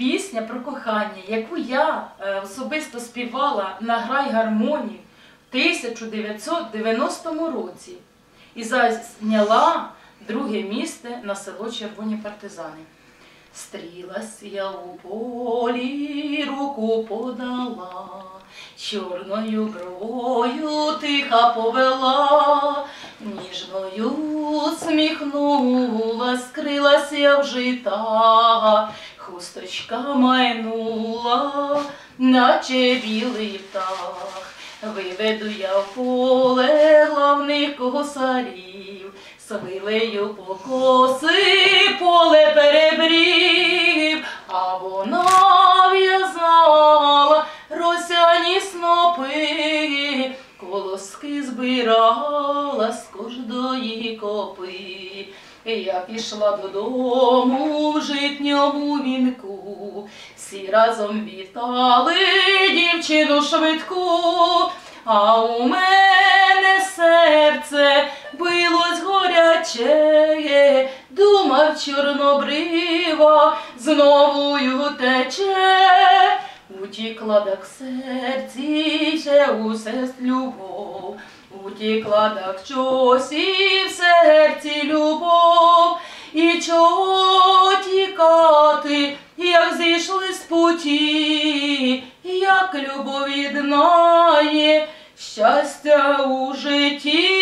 пісня про кохання, яку я е, особисто співала на грай гармонії в 1990 році і зайняла друге місце на село Червоні партизани. Стрілась я у полі, руку подала, чорною бровою тиха повела, ніжною сміхнула, скрилась я в жита, хусточка майнула, наче білий птах. Виведу я в поле главних косарів, Свилею покоси поле перебрів, а вона в'язала росяні снопи, колоски збирала з кожної копи. Я пішла додому в житньому вінку, всі разом вітали дівчину швидку, а у мене серце билось горяче, думав чорнобрива, знову тече. Утікла так серці ще усе любов, утікла так щось і путі, як любов єднає, щастя у житті.